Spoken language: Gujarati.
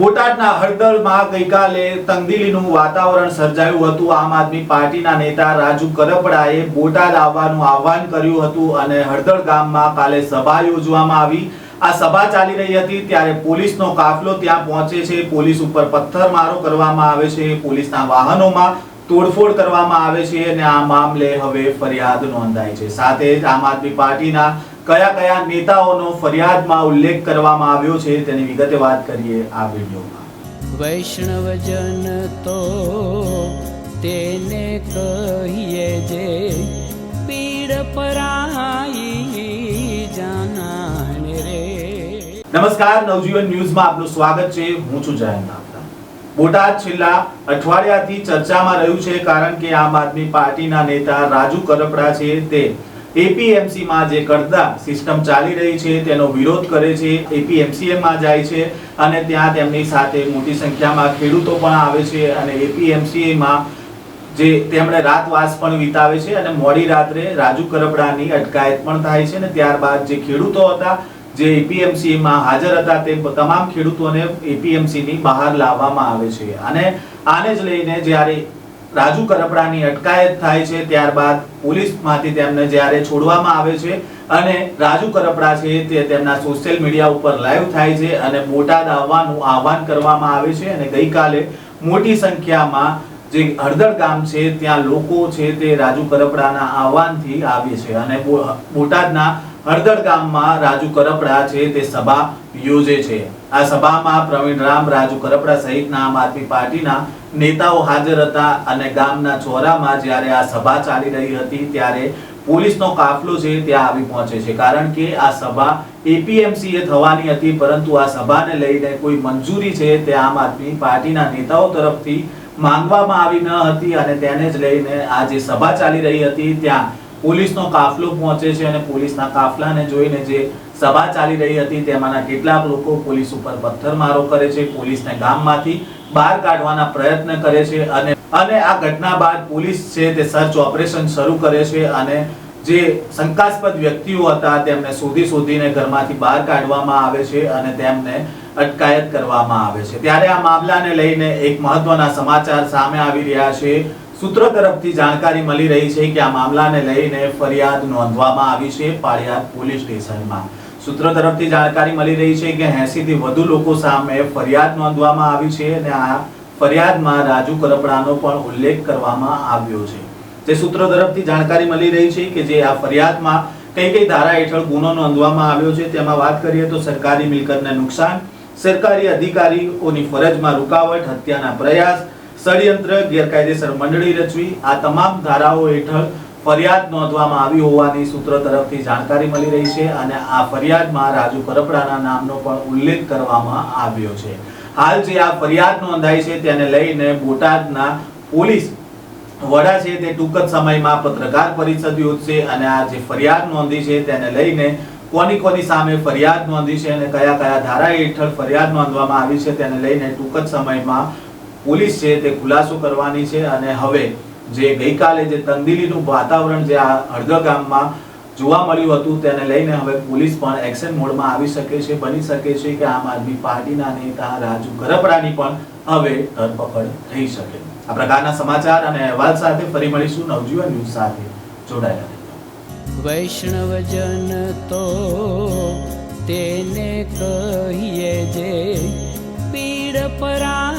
બોટાદના હળદળમાં ગઈકાલે તંગદિલીનું વાતાવરણ સર્જાયું હતું. આમ આદમી પાર્ટીના નેતા રાજુ કરપડાએ બોટાદ આવવાનું આહવાન કર્યું હતું અને હળદળ ગામમાં કાલે સભા યોજવામાં આવી. આ સભા ચાલી રહી હતી ત્યારે પોલીસનો કાફલો ત્યાં પહોંચે છે. પોલીસ ઉપર પથ્થરમારો કરવામાં આવે છે. પોલીસના વાહનોમાં તોડફોડ કરવામાં આવે છે અને આ મામલે હવે ફરિયાદ નોંધાઈ છે. સાથે જ આમ આદમી પાર્ટીના કયા કયા નેતાઓનો ફરિયાદમાં ઉલ્લેખ કરવામાં આવ્યો છે તેની વિગતે વાત કરીએ આ વિડીયોમાં. વૈષ્ણવજન તો તેને કહીએ જે પીડ પરાઈ જાનાને રે. નમસ્કાર નવજીવન ન્યૂઝમાં આપનું સ્વાગત છે. હું છું જયંત બોટાદ છેલ્લા અઠવાડિયાથી ચર્ચામાં રહ્યું છે કારણ કે આમ આદમી પાર્ટીના નેતા રાજુ કરપડા છે તે APMC માં જે કરતા સિસ્ટમ ચાલી રહી છે, તેનો વિરોધ કરે છે એપીએમસીએમાં જાય છે અને ત્યાં તેમની સાથે મોટી સંખ્યામાં ખેડૂતો પણ આવે છે અને એપીએમસીએમાં જે તેમણે રાતવાસ પણ વિતાવે છે અને મોડી રાત્રે રાજુ કરપડાની અટકાયત પણ થાય છે અને ત્યારબાદ જે ખેડૂતો હતા, જે APMC માં હાજર હતા, તે તમામ ખેડૂતોને એપીએમસી ની બહાર લાવવામાં આવે છે. અને આને જ લઈને જ્યારે રાજુ કરપડાની અટકાયત થાય છે, ત્યારબાદ પોલીસમાંથી તેમને જ્યારે છોડવામાં આવે છે અને રાજુ કરપડા છે તે તેમના સોશિયલ મીડિયા ઉપર લાઈવ થાય છે અને બોટાદ આવવાનું આહવાન કરવામાં આવે છે અને ગઈકાલે મોટી સંખ્યામાં જે હળદર ગામ છે, ત્યાં લોકો છે તે રાજુ કરપડાના આહવાનથી આવે છે અને બોટાદના હળદર ગામમાં રાજુ કરપડા છે તે સભા યોજે છે. આ સભામાં પ્રવીણ રામ, રાજુ કરપડા સહિતના આમ આદમી પાર્ટીના નેતાઓ હાજર હતા અને ગામના ચોરામાં જ્યારે આ સભા ચાલી રહી હતી ત્યારે પોલીસનો કાફલો છે ત્યાં આવી પહોંચે છે. કારણ કે આ સભા એપીએમસી એ થવાની હતી, પરંતુ આ સભાને લઈને કોઈ મંજૂરી છે તે આમ આદમી પાર્ટીના નેતાઓ તરફથી માંગવામાં આવી ન હતી અને તેને જ લઈને આ જે સભા ચાલી રહી હતી, ત્યાં પોલીસનો કાફલો પહોંચે છે અને પોલીસના કાફલાને જોઈને જે સભા ચાલી રહી હતી, તેમાંના કેટલાક લોકો પોલીસ ઉપર પથ્થરમારો કરે છે, પોલીસને ગામમાંથી બહાર કાઢવાના પ્રયત્ન કરે છે અને અને આ ઘટના બાદ પોલીસ છે તે સર્ચ ઓપરેશન શરૂ કરે છે અને જે શંકાસ્પદ વ્યક્તિઓ હતા, તેમને શોધી શોધીને ઘરમાંથી બહાર કાઢવામાં આવે છે અને તેમને અટકાયત કરવામાં આવે છે. ત્યારે આ મામલાને લઈને એક મહત્વના સમાચાર સામે આવી રહ્યા છે. સૂત્રો તરફથી જાણકારી મળી રહી છે કે આ મામલાને લઈને ફરિયાદ નોંધવામાં આવી છે પાળિયાદ પોલીસ સ્ટેશનમાં. સૂત્રો તરફથી જાણકારી મળી રહી છે કે 80 થી વધુ લોકો સામે ફરિયાદ નોંધવામાં આવી છે અને આ ફરિયાદમાં રાજુ કરપડાનો પણ ઉલ્લેખ કરવામાં આવ્યો છે. જે સૂત્રો તરફથી જાણકારી મળી રહી છે કે જે આ ફરિયાદમાં કઈ કઈ ધારા હેઠળ ગુનો નોંધવામાં આવ્યો છે તેમાં વાત કરીએ તો સરકારી મિલકતને નુકસાન, સરકારી અધિકારીઓની ફરજમાં રૂકાવટ, હત્યાના પ્રયાસ ષડયંત્ર ગેરકાયદેસર મંડળી રચવી. આ તમામ ધારાઓ હેઠળ ફરિયાદ નોંધવામાં આવી હોવાની સૂત્ર તરફથી જાણકારી મળી રહી છે અને આ ફરિયાદમાં રાજુ કરપડાના નામનો પણ ઉલ્લેખ કરવામાં આવ્યો છે. હાલ જે આ ફરિયાદ નોંધાઈ છે તેને લઈને બોટાદના પોલીસ વડા છે તે ટૂંક જ સમયમાં પત્રકાર પરિષદ યોજશે અને આ જે ફરિયાદ નોંધી છે તેને લઈને કોની કોની સામે ફરિયાદ નોંધી છે અને કયા કયા ધારા હેઠળ ફરિયાદ નોંધવામાં આવી છે તેને લઈને ટૂંક જ સમયમાં પોલીસ છે તે ખુલાસો કરવાની છે અને હવે જે ગઈકાલે જે તંદિલીનું વાતાવરણ જે આ હળદર ગામમાં જોવા મળ્યું હતું, તેને લઈને હવે પોલીસ પણ એક્શન મોડમાં આવી શકે છે, બની શકે છે કે આમ આદમી પાર્ટીના નેતા રાજુ ગરપરાની પણ હવે ધરપકડ થઈ શકે આ પ્રકારના સમાચાર અને અહેવાલ સાથે ફરી મળીશું નવજીવન ન્યૂઝ સાથે જોડાયેલા. વૈષ્ણવજન તો તેને કહીએ જે પીડ પરાઈ